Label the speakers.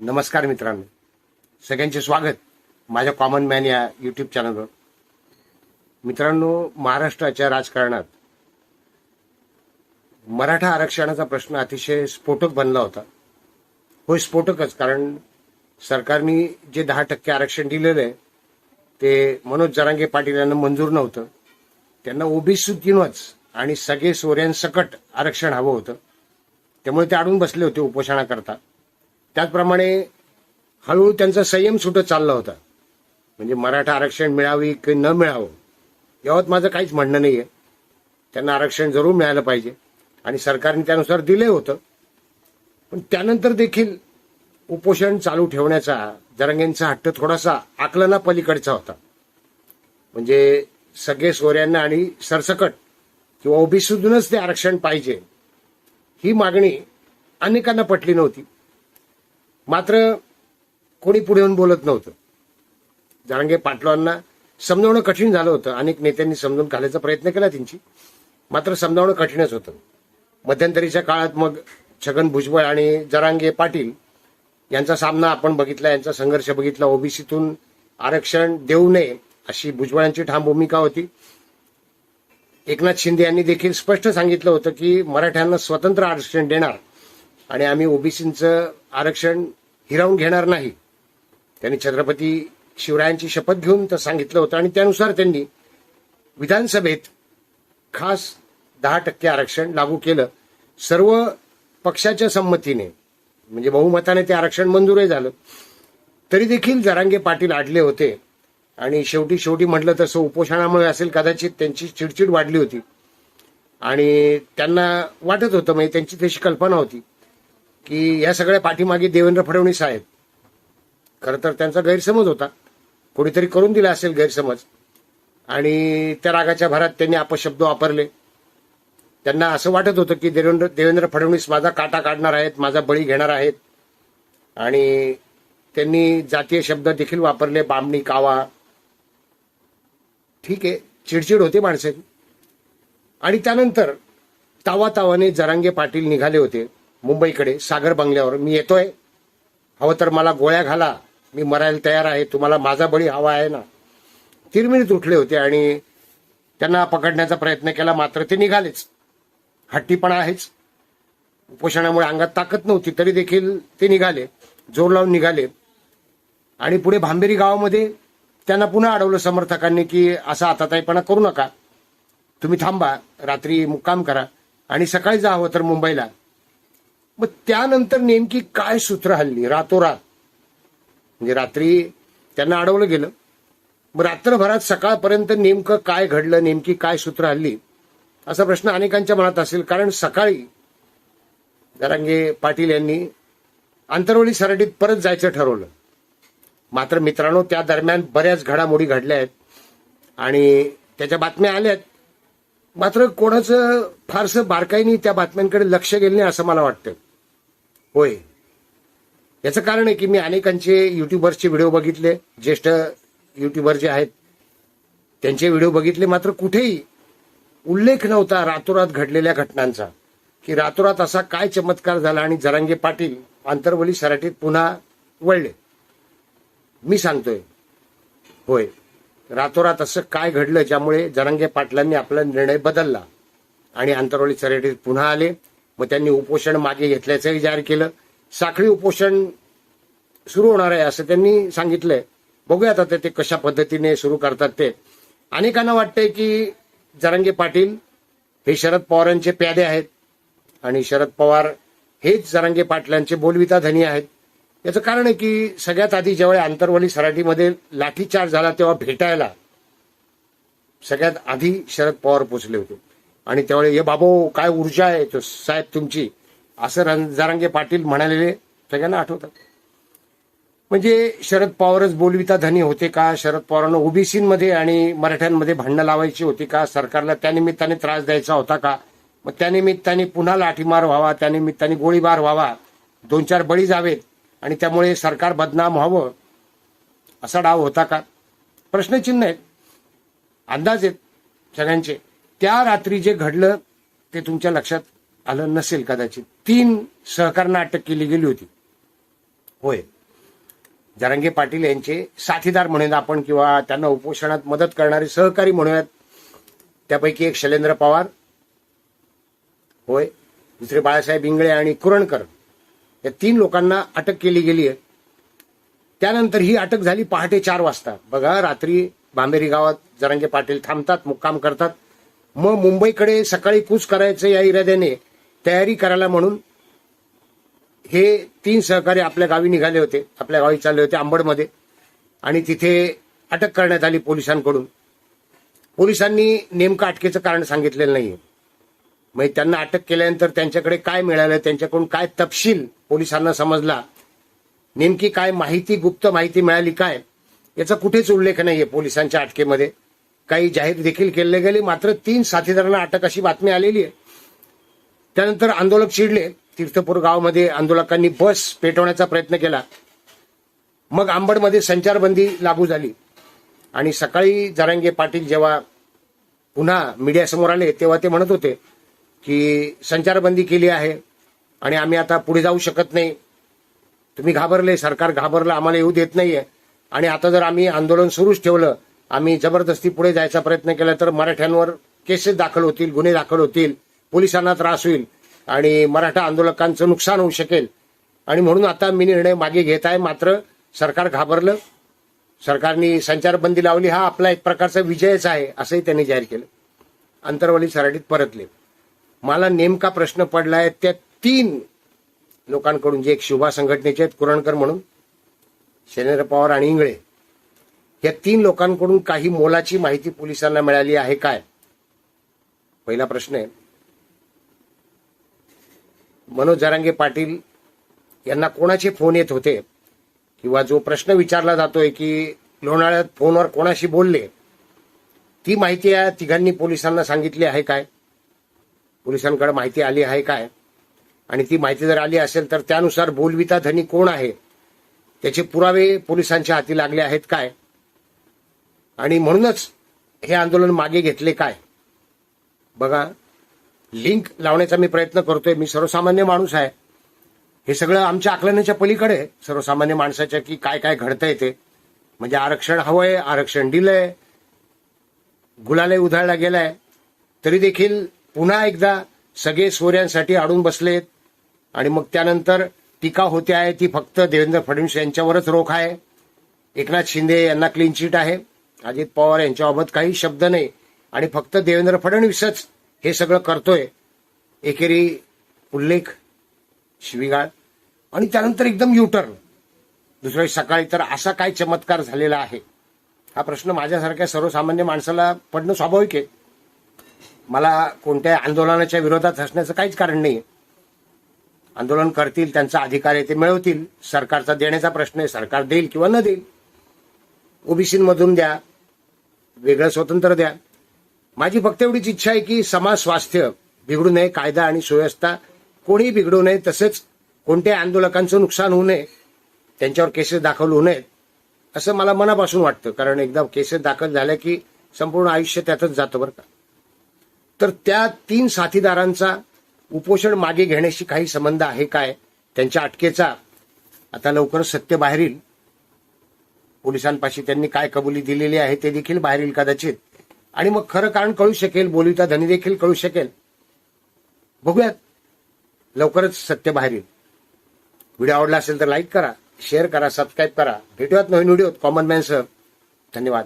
Speaker 1: नमस्कार मित्रांनो. सगळ्यांचे स्वागत माझ्या कॉमन मॅन या युट्यूब चॅनलवर मित्रांनो महाराष्ट्राच्या राजकारणात मराठा आरक्षणाचा प्रश्न अतिशय स्फोटक बनला होता. होय स्फोटकच कारण सरकारने जे दहा टक्के आरक्षण दिलेलं आहे ते मनोज जरांगे पाटील यांना मंजूर नव्हतं. त्यांना ओबीसीतूनच आणि सगळे सोऱ्यांसकट आरक्षण हवं होतं. त्यामुळे ते अडून बसले होते उपोषणाकरता त्याचप्रमाणे हळूहळू त्यांचा संयम सुटत चालला होता. म्हणजे मराठा आरक्षण मिळावी की न मिळावं यावत माझं काहीच म्हणणं नाही आहे त्यांना आरक्षण जरूर मिळालं पाहिजे. आणि सरकारने त्यानुसार दिले होतं. पण त्यानंतर देखील उपोषण चालू ठेवण्याचा जरंगेंचा हट्ट थोडासा आकलना पलीकडचा होता. म्हणजे सगळे सोऱ्यांना आणि सरसकट किंवा ओबीसीतूनच ते आरक्षण पाहिजे ही मागणी अनेकांना पटली नव्हती. मात्र कोणी पुढे येऊन बोलत नव्हतं. जरांगे पाटलांना समजावणं कठीण झालं होतं. अनेक नेत्यांनी समजून घालायचा प्रयत्न केला त्यांची. मात्र समजावणं कठीणच होतं. मध्यंतरीच्या काळात मग छगन भुजबळ आणि जरांगे पाटील यांचा सामना आपण बघितला यांचा संघर्ष बघितला. ओबीसीतून आरक्षण देऊ नये अशी भुजबळांची ठाम भूमिका होती. एकनाथ शिंदे यांनी देखील स्पष्ट सांगितलं होतं की मराठ्यांना स्वतंत्र आरक्षण देणार आणि आम्ही ओबीसींचं आरक्षण हिरावून घेणार नाही. त्यांनी छत्रपती शिवरायांची शपथ घेऊन तर सांगितलं होतं आणि त्यानुसार त्यांनी विधानसभेत खास दहा टक्के आरक्षण लागू केलं. सर्व पक्षाच्या संमतीने म्हणजे बहुमताने ते आरक्षण मंजूरही झालं. तरी देखील जरांगे पाटील आडले होते आणि शेवटी शेवटी म्हटलं तसं उपोषणामुळे असेल कदाचित त्यांची चिडचिड वाढली होती. आणि त्यांना वाटत होतं म्हणजे त्यांची तशी कल्पना होती. की या सगळ्या पाठीमागे देवेंद्र फडणवीस आहेत खरं तर त्यांचा गैरसमज होता. कोणीतरी करून दिला असेल गैरसमज. आणि त्या रागाच्या भरात त्यांनी अपशब्द वापरले. त्यांना असं वाटत होतं की देवेंद्र देवेंद्र फडणवीस माझा काटा काढणार आहेत माझा बळी घेणार आहेत. आणि त्यांनी जातीय शब्द देखील वापरले बामणी कावा. ठीक आहे चिडचिड होते माणसे. आणि त्यानंतर तावा तावाने जरांगे पाटील निघाले होते. मुंबईकडे सागर बंगल्यावर. मी येतोय. हवं तर मला गोळ्या घाला. मी मरायला तयार आहे. तुम्हाला माझा बळी हवा आहे ना. तिरमिरीत उठले होते आणि त्यांना पकडण्याचा प्रयत्न केला. मात्र ते निघालेच. हट्टीपणा आहेच. उपोषणामुळे अंगात ताकद नव्हती. तरी देखील ते निघाले. जोर लावून निघाले. आणि पुढे भांबेरी गावामध्ये त्यांना पुन्हा अडवलं समर्थकांनी की असा आताताईपणा करू नका. तुम्ही थांबा. रात्री मुक्काम करा. आणि सकाळी जा हवं तर मुंबईला. मग त्यानंतर नेमकी काय सूत्र हल्ली? रातोरात. म्हणजे रात्री त्यांना अडवलं गेलं. मग रात्रभरात सकाळपर्यंत नेमकं काय घडलं नेमकी काय सूत्र हल्ली? असा प्रश्न अनेकांच्या मनात असेल. कारण सकाळी जरांगे पाटील यांनी आंतरवली सराटीत परत जायचं ठरवलं. मात्र मित्रांनो त्या दरम्यान बऱ्याच घडामोडी घडल्या आहेत. आणि त्याच्या बातम्या आल्यात मात्र कोणाचं फारसं बारकाईने त्या बातम्यांकडे लक्ष गेलं नाही असं मला वाटतं. होय. याचं कारण आहे की मी अनेकांचे युट्यूबर्सचे व्हिडिओ बघितले. ज्येष्ठ युट्यूबर जे आहेत त्यांचे व्हिडिओ बघितले. मात्र कुठेही उल्लेख नव्हता रातोरात घडलेल्या घटनांचा. की रातोरात असा काय चमत्कार झाला आणि जरांगे पाटील आंतरवली सराटीत पुन्हा वळले. मी सांगतोय. होय. रातोरात असं काय घडलं ज्यामुळे जरांगे पाटलांनी आपला निर्णय बदलला आणि आंतरवली सराटीत पुन्हा आले? मग त्यांनी उपोषण मागे घेतल्याचंही जाहीर केलं. साखळी उपोषण सुरू होणार आहे असं त्यांनी सांगितलंय. बघूयात आता ते कशा पद्धतीने सुरू करतात ते. अनेकांना वाटतंय की जरांगे पाटील हे शरद पवारांचे प्यादे आहेत. आणि शरद पवार हेच जरांगे पाटलांचे बोलविता धनी आहेत. याचं कारण आहे की सगळ्यात आधी जेव्हा आंतरवली सराटीमध्ये लाठीचार्ज झाला तेव्हा भेटायला सगळ्यात आधी शरद पवार पोचले होते. आणि त्यावेळी हे बाबो काय ऊर्जा आहे तो साहेब तुमची? असं रं- पाटील म्हणालेले सगळ्यांना आठवतात. म्हणजे शरद पवारच बोलविता धनी होते का? शरद पवारांना ओबीसीमध्ये आणि मराठ्यांमध्ये भांडणं लावायची होती का? सरकारला त्यानिमित्ताने त्रास द्यायचा होता का? मग त्यानिमित्ताने पुन्हा लाठीमार व्हावा त्यानिमित्ताने गोळीबार व्हावा. दोन चार बळी जावेत आणि त्यामुळे सरकार बदनाम व्हावं असा डाव होता का? प्रश्नचिन्ह आहेत. अंदाज आहेत सगळ्यांचे. त्या रात्री जे घडलं ते तुमच्या लक्षात आलं नसेल कदाचित. तीन सहकार्यांना अटक केली गेली होती. होय. जरांगे पाटील यांचे साथीदार म्हणूयात आपण किंवा त्यांना उपोषणात मदत करणारे सहकारी म्हणूयात त्यापैकी एक शैलेंद्र पवार. होय. दुसरे बाळासाहेब इंगळे आणि कुरणकर. या तीन लोकांना अटक केली गेली आहे. त्यानंतर ही अटक झाली पहाटे चार वाजता. बघा रात्री बांबेरी गावात जरांगे पाटील थांबतात मुक्काम करतात. मग मुंबईकडे सकाळी कूच करायचं या इराद्याने तयारी करायला म्हणून हे तीन सहकारी आपल्या गावी निघाले होते आपल्या गावी चालले होते आंबडमध्ये आणि तिथे अटक करण्यात आली पोलिसांकडून. पोलिसांनी नेमकं अटकेचं कारण सांगितलेलं नाही मग त्यांना अटक केल्यानंतर त्यांच्याकडे काय मिळालं त्यांच्याकडून काय तपशील पोलिसांना समजला नेमकी काय माहिती गुप्त माहिती मिळाली काय याचा कुठेच उल्लेख नाहीये पोलिसांच्या अटकेमध्ये. काही जाहीर देखील केले गेले. मात्र तीन साथीदारांना अटक अशी बातमी आलेली आहे. त्यानंतर आंदोलक चिडले तीर्थपूर गावामध्ये आंदोलकांनी बस पेटवण्याचा प्रयत्न केला. मग आंबडमध्ये संचारबंदी लागू झाली. आणि सकाळी जरांगे पाटील जेव्हा पुन्हा मीडियासमोर आले तेव्हा ते म्हणत होते की संचारबंदी केली आहे आणि आम्ही आता पुढे जाऊ शकत नाही. तुम्ही घाबरले सरकार घाबरलं आम्हाला येऊ देत नाहीये. आणि आता जर आम्ही आंदोलन सुरूच ठेवलं आम्ही जबरदस्ती पुढे जायचा प्रयत्न केला तर मराठ्यांवर केसेस दाखल होतील गुन्हे दाखल होतील पोलिसांना त्रास होईल आणि मराठा आंदोलकांचं नुकसान होऊ शकेल. आणि म्हणून आता मी निर्णय मागे घेत आहे मात्र सरकार घाबरलं. सरकारने संचारबंदी लावली हा आपला एक प्रकारचा विजयच आहे असंही त्यांनी जाहीर केलं. अंतरवली सराटीत परतले. मला नेमका प्रश्न पडलाय त्या तीन लोकांकडून जे एक शुभा संघटनेचे आहेत कुरणकर म्हणून शैलेंद्र पवार आणि इंगळे या तीन लोकांकडून काही मोलाची माहिती पोलिसांना मिळाली आहे काय? पहिला प्रश्न आहे मनोज जरांगे पाटील यांना कोणाचे फोन येत होते? किंवा जो प्रश्न विचारला जातोय की लोणाळ्यात फोनवर कोणाशी बोलले? ती माहिती या तिघांनी पोलिसांना सांगितली आहे काय? पोलिसांकडे माहिती आली आहे काय? आणि ती माहिती जर आली असेल तर त्यानुसार बोलविता धनी कोण आहे? त्याचे पुरावे पोलिसांच्या हाती लागले आहेत काय? आणि म्हणूनच हे आंदोलन मागे घेतले काय? बघा लिंक लावण्याचा मी प्रयत्न करतोय. मी सर्वसामान्य माणूस आहे. हे सगळं आमच्या आकलनाच्या पलीकडे सर्वसामान्य माणसाच्या की काय काय घडतंय ते. म्हणजे आरक्षण हवंय आरक्षण दिलंय. गुलालय उधळला गेलाय. तरी देखील पुन्हा एकदा सगळे सोऱ्यांसाठी अडून बसलेत. आणि मग त्यानंतर टीका होते आहे ती फक्त देवेंद्र फडणवीस यांच्यावरच रोख आहे. एकनाथ शिंदे यांना क्लीन चिट आहे. अजित पवार यांच्याबाबत काही शब्द नाही. आणि फक्त देवेंद्र फडणवीसच हे सगळं करतोय. एकेरी उल्लेख शिवीगाळ. आणि त्यानंतर एकदम युटर्न दुसऱ्या सकाळी तर असा काय चमत्कार झालेला आहे? हा प्रश्न माझ्यासारख्या सर्वसामान्य माणसाला पडणं स्वाभाविक आहे. मला कोणत्या आंदोलनाच्या विरोधात असण्याचं काहीच कारण नाही आंदोलन करतील त्यांचा अधिकार आहे ते मिळवतील. सरकारचा देण्याचा प्रश्न आहे सरकार देईल किंवा न देईल. ओबीसीमधून द्या वेगळं स्वतंत्र द्या. माझी फक्त एवढीच इच्छा आहे की समाज स्वास्थ्य बिघडू नये कायदा आणि सुव्यवस्था कोणीही बिघडू नये तसेच कोणत्याही आंदोलकांचं नुकसान होऊ नये त्यांच्यावर केसेस दाखल होऊ नयेत असं मला मनापासून वाटतं. कारण एकदा केसेस दाखल झाल्या की संपूर्ण आयुष्य त्यातच जातं बरं का. तर त्या तीन साथीदारांचा उपोषण मागे घेण्याशी काही संबंध आहे काय? त्यांच्या अटकेचा आता लवकर सत्य बाहेर येईल. पोलिसांपाशी त्यांनी काय कबुली दिलेली आहे ते देखील बाहेर येईल कदाचित. आणि मग खरं कारण कळू शकेल बोलिता धनी देखील कळू शकेल. बघूयात. लवकरच सत्य बाहेर येईल व्हिडिओ आवडला असेल तर लाईक करा शेअर करा सबस्क्राईब करा. भेटूयात नवीन व्हिडिओत. कॉमन मॅनसह धन्यवाद.